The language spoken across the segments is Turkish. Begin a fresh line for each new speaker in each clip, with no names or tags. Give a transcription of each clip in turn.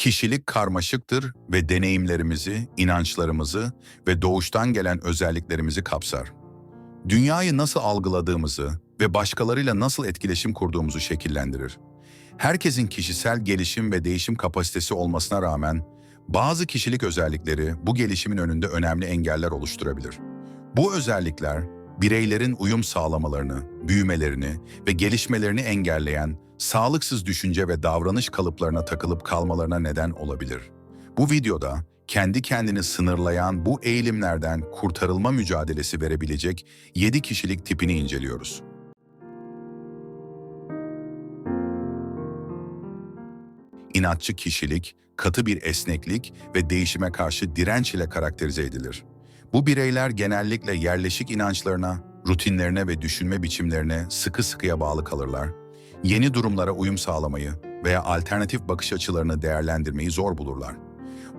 Kişilik karmaşıktır ve deneyimlerimizi, inançlarımızı ve doğuştan gelen özelliklerimizi kapsar. Dünyayı nasıl algıladığımızı ve başkalarıyla nasıl etkileşim kurduğumuzu şekillendirir. Herkesin kişisel gelişim ve değişim kapasitesi olmasına rağmen bazı kişilik özellikleri bu gelişimin önünde önemli engeller oluşturabilir. Bu özellikler bireylerin uyum sağlamalarını, büyümelerini ve gelişmelerini engelleyen sağlıksız düşünce ve davranış kalıplarına takılıp kalmalarına neden olabilir. Bu videoda kendi kendini sınırlayan bu eğilimlerden kurtarılma mücadelesi verebilecek 7 kişilik tipini inceliyoruz. İnatçı kişilik, katı bir esneklik ve değişime karşı direnç ile karakterize edilir. Bu bireyler genellikle yerleşik inançlarına, rutinlerine ve düşünme biçimlerine sıkı sıkıya bağlı kalırlar. Yeni durumlara uyum sağlamayı veya alternatif bakış açılarını değerlendirmeyi zor bulurlar.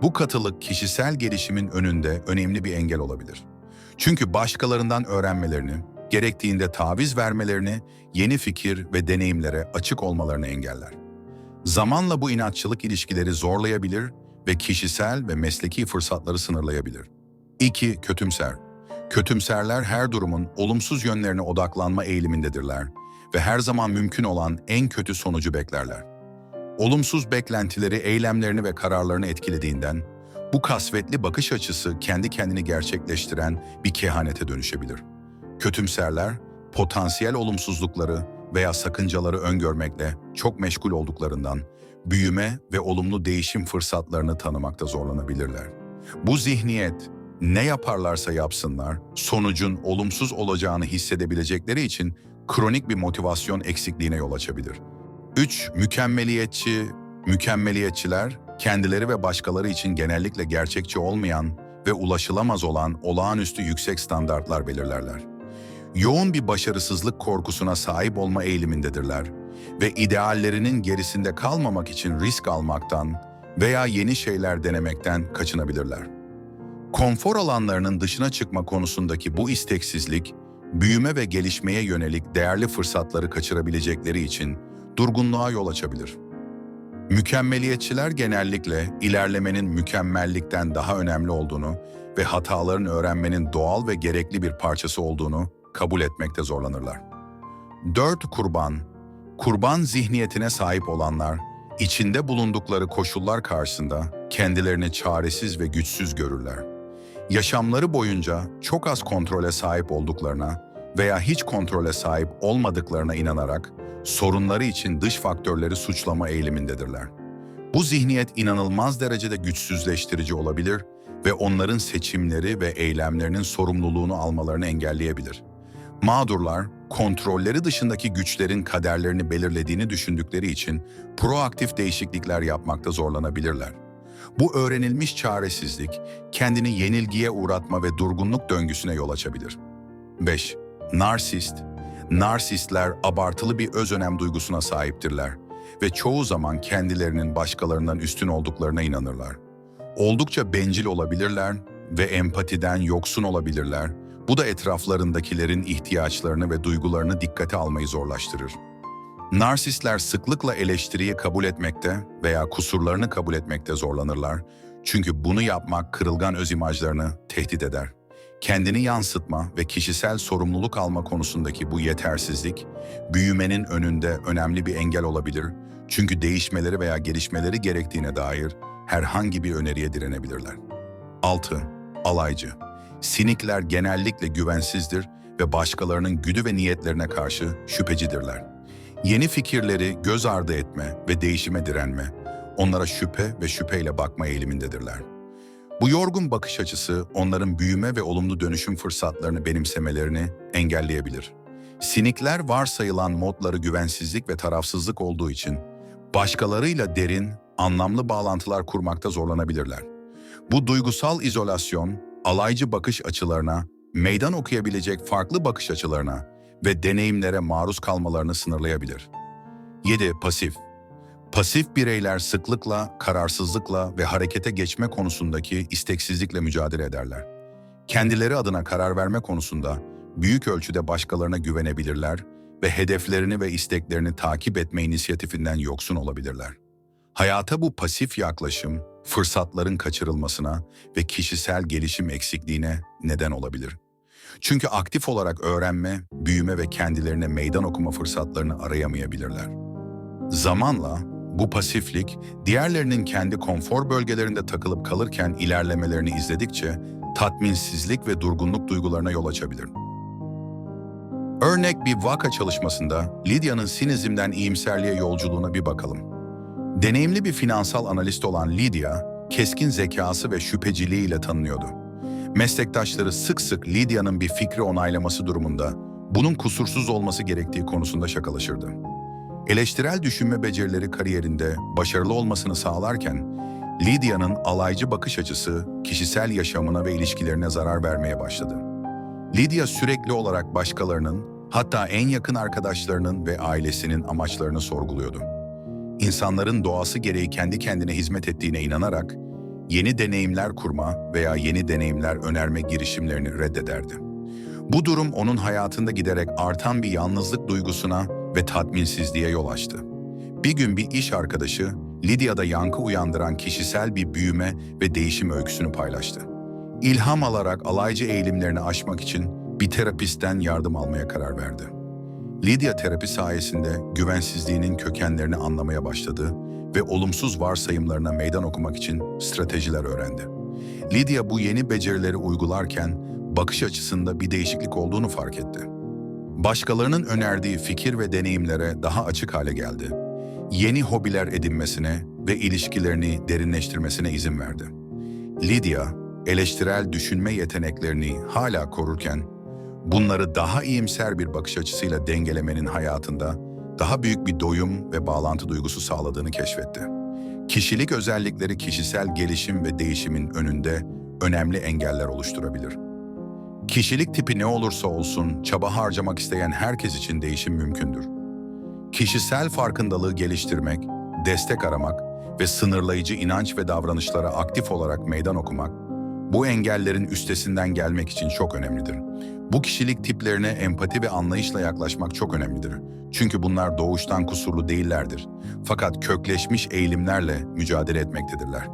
Bu katılık kişisel gelişimin önünde önemli bir engel olabilir. Çünkü başkalarından öğrenmelerini, gerektiğinde taviz vermelerini, yeni fikir ve deneyimlere açık olmalarını engeller. Zamanla bu inatçılık ilişkileri zorlayabilir ve kişisel ve mesleki fırsatları sınırlayabilir. 2. Kötümser. Kötümserler her durumun olumsuz yönlerine odaklanma eğilimindedirler ve her zaman mümkün olan en kötü sonucu beklerler. Olumsuz beklentileri eylemlerini ve kararlarını etkilediğinden, bu kasvetli bakış açısı kendi kendini gerçekleştiren bir kehanete dönüşebilir. Kötümserler, potansiyel olumsuzlukları veya sakıncaları öngörmekle çok meşgul olduklarından, büyüme ve olumlu değişim fırsatlarını tanımakta zorlanabilirler. Bu zihniyet, ne yaparlarsa yapsınlar, sonucun olumsuz olacağını hissedebilecekleri için kronik bir motivasyon eksikliğine yol açabilir. 3. Mükemmeliyetçi, mükemmeliyetçiler kendileri ve başkaları için genellikle gerçekçi olmayan ve ulaşılamaz olan olağanüstü yüksek standartlar belirlerler. Yoğun bir başarısızlık korkusuna sahip olma eğilimindedirler ve ideallerinin gerisinde kalmamak için risk almaktan veya yeni şeyler denemekten kaçınabilirler. Konfor alanlarının dışına çıkma konusundaki bu isteksizlik, büyüme ve gelişmeye yönelik değerli fırsatları kaçırabilecekleri için durgunluğa yol açabilir. Mükemmeliyetçiler genellikle ilerlemenin mükemmellikten daha önemli olduğunu ve hataların öğrenmenin doğal ve gerekli bir parçası olduğunu kabul etmekte zorlanırlar. 4. Kurban Kurban zihniyetine sahip olanlar, içinde bulundukları koşullar karşısında kendilerini çaresiz ve güçsüz görürler. Yaşamları boyunca çok az kontrole sahip olduklarına veya hiç kontrole sahip olmadıklarına inanarak sorunları için dış faktörleri suçlama eğilimindedirler. Bu zihniyet inanılmaz derecede güçsüzleştirici olabilir ve onların seçimleri ve eylemlerinin sorumluluğunu almalarını engelleyebilir. Mağdurlar, kontrolleri dışındaki güçlerin kaderlerini belirlediğini düşündükleri için proaktif değişiklikler yapmakta zorlanabilirler. Bu öğrenilmiş çaresizlik, kendini yenilgiye uğratma ve durgunluk döngüsüne yol açabilir. 5. Narsist Narsistler abartılı bir özönem duygusuna sahiptirler ve çoğu zaman kendilerinin başkalarından üstün olduklarına inanırlar. Oldukça bencil olabilirler ve empatiden yoksun olabilirler. Bu da etraflarındakilerin ihtiyaçlarını ve duygularını dikkate almayı zorlaştırır. Narsistler sıklıkla eleştiriyi kabul etmekte veya kusurlarını kabul etmekte zorlanırlar. Çünkü bunu yapmak kırılgan öz imajlarını tehdit eder. Kendini yansıtma ve kişisel sorumluluk alma konusundaki bu yetersizlik, büyümenin önünde önemli bir engel olabilir. Çünkü değişmeleri veya gelişmeleri gerektiğine dair herhangi bir öneriye direnebilirler. 6. Alaycı Sinikler genellikle güvensizdir ve başkalarının güdü ve niyetlerine karşı şüphecidirler. Yeni fikirleri göz ardı etme ve değişime direnme, onlara şüphe ve şüpheyle bakma eğilimindedirler. Bu yorgun bakış açısı onların büyüme ve olumlu dönüşüm fırsatlarını benimsemelerini engelleyebilir. Sinikler varsayılan modları güvensizlik ve tarafsızlık olduğu için başkalarıyla derin, anlamlı bağlantılar kurmakta zorlanabilirler. Bu duygusal izolasyon, alaycı bakış açılarına, meydan okuyabilecek farklı bakış açılarına ve deneyimlere maruz kalmalarını sınırlayabilir. 7. Pasif Pasif bireyler sıklıkla, kararsızlıkla ve harekete geçme konusundaki isteksizlikle mücadele ederler. Kendileri adına karar verme konusunda büyük ölçüde başkalarına güvenebilirler ve hedeflerini ve isteklerini takip etme inisiyatifinden yoksun olabilirler. Hayata bu pasif yaklaşım, fırsatların kaçırılmasına ve kişisel gelişim eksikliğine neden olabilir. Çünkü aktif olarak öğrenme, büyüme ve kendilerine meydan okuma fırsatlarını arayamayabilirler. Zamanla bu pasiflik, diğerlerinin kendi konfor bölgelerinde takılıp kalırken ilerlemelerini izledikçe tatminsizlik ve durgunluk duygularına yol açabilir. Örnek bir vaka çalışmasında Lydia'nın sinizmden iyimserliğe yolculuğuna bir bakalım. Deneyimli bir finansal analist olan Lydia, keskin zekası ve şüpheciliğiyle tanınıyordu. Meslektaşları sık sık Lydia'nın bir fikri onaylaması durumunda bunun kusursuz olması gerektiği konusunda şakalaşırdı. Eleştirel düşünme becerileri kariyerinde başarılı olmasını sağlarken, Lydia'nın alaycı bakış açısı kişisel yaşamına ve ilişkilerine zarar vermeye başladı. Lydia sürekli olarak başkalarının, hatta en yakın arkadaşlarının ve ailesinin amaçlarını sorguluyordu. İnsanların doğası gereği kendi kendine hizmet ettiğine inanarak, yeni deneyimler kurma veya yeni deneyimler önerme girişimlerini reddederdi. Bu durum onun hayatında giderek artan bir yalnızlık duygusuna ve tatminsizliğe yol açtı. Bir gün bir iş arkadaşı, Lydia'da yankı uyandıran kişisel bir büyüme ve değişim öyküsünü paylaştı. İlham alarak alaycı eğilimlerini aşmak için bir terapistten yardım almaya karar verdi. Lydia terapi sayesinde güvensizliğinin kökenlerini anlamaya başladı ve olumsuz varsayımlarına meydan okumak için stratejiler öğrendi. Lydia bu yeni becerileri uygularken bakış açısında bir değişiklik olduğunu fark etti. Başkalarının önerdiği fikir ve deneyimlere daha açık hale geldi. Yeni hobiler edinmesine ve ilişkilerini derinleştirmesine izin verdi. Lydia, eleştirel düşünme yeteneklerini hala korurken, bunları daha iyimser bir bakış açısıyla dengelemenin hayatında daha büyük bir doyum ve bağlantı duygusu sağladığını keşfetti. Kişilik özellikleri kişisel gelişim ve değişimin önünde önemli engeller oluşturabilir. Kişilik tipi ne olursa olsun çaba harcamak isteyen herkes için değişim mümkündür. Kişisel farkındalığı geliştirmek, destek aramak ve sınırlayıcı inanç ve davranışlara aktif olarak meydan okumak, bu engellerin üstesinden gelmek için çok önemlidir. Bu kişilik tiplerine empati ve anlayışla yaklaşmak çok önemlidir. Çünkü bunlar doğuştan kusurlu değillerdir. Fakat kökleşmiş eğilimlerle mücadele etmektedirler.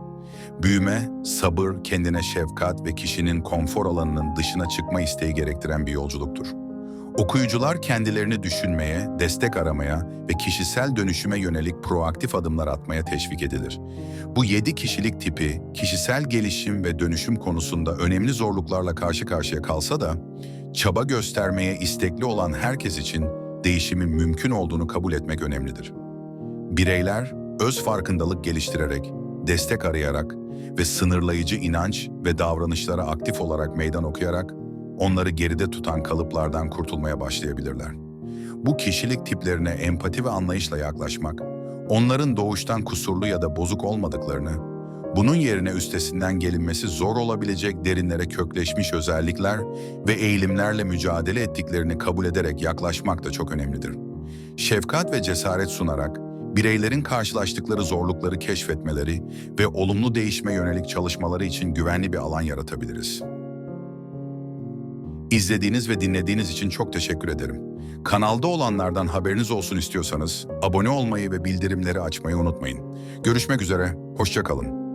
Büyüme, sabır, kendine şefkat ve kişinin konfor alanının dışına çıkma isteği gerektiren bir yolculuktur. Okuyucular kendilerini düşünmeye, destek aramaya ve kişisel dönüşüme yönelik proaktif adımlar atmaya teşvik edilir. Bu yedi kişilik tipi, kişisel gelişim ve dönüşüm konusunda önemli zorluklarla karşı karşıya kalsa da, çaba göstermeye istekli olan herkes için değişimin mümkün olduğunu kabul etmek önemlidir. Bireyler, öz farkındalık geliştirerek, destek arayarak ve sınırlayıcı inanç ve davranışlara aktif olarak meydan okuyarak onları geride tutan kalıplardan kurtulmaya başlayabilirler. Bu kişilik tiplerine empati ve anlayışla yaklaşmak, onların doğuştan kusurlu ya da bozuk olmadıklarını, bunun yerine üstesinden gelinmesi zor olabilecek derinlere kökleşmiş özellikler ve eğilimlerle mücadele ettiklerini kabul ederek yaklaşmak da çok önemlidir. Şefkat ve cesaret sunarak, bireylerin karşılaştıkları zorlukları keşfetmeleri ve olumlu değişme yönelik çalışmaları için güvenli bir alan yaratabiliriz. İzlediğiniz ve dinlediğiniz için çok teşekkür ederim. Kanalda olanlardan haberiniz olsun istiyorsanız abone olmayı ve bildirimleri açmayı unutmayın. Görüşmek üzere, hoşça kalın.